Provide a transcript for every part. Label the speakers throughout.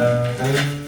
Speaker 1: Gracias.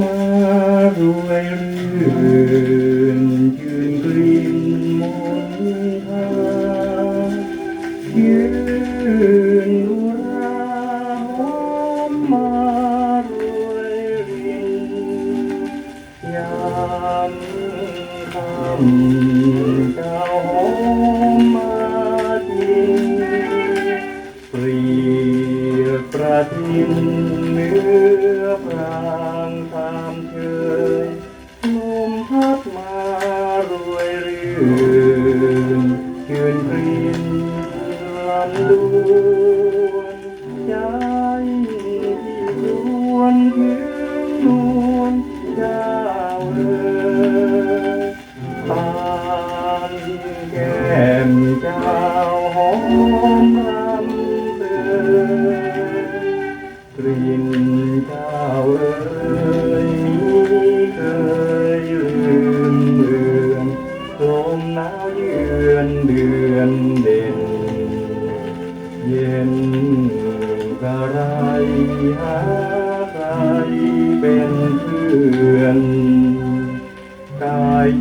Speaker 1: ណារួយរឿងជឿនព្រៀមមុនថាជឿនរាមករួយរឿងយ៉ាងតាមកោមកទីព្រាប្រាថ្នា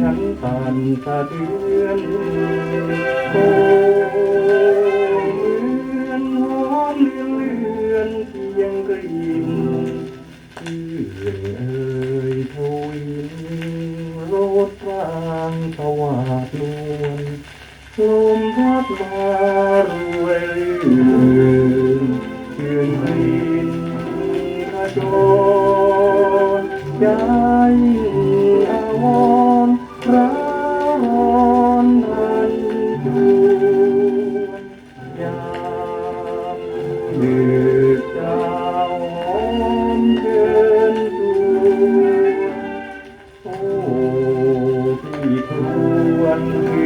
Speaker 1: ฉันสั่นสะเทือนโอ้เหมือนหอมเลือนเลือนเพียงกลิ่นชื่อเอ่ยทวินรถรางสวัสดนวลลมพัดมารวยรื่นยือนกรินกระโจนใจอาวร God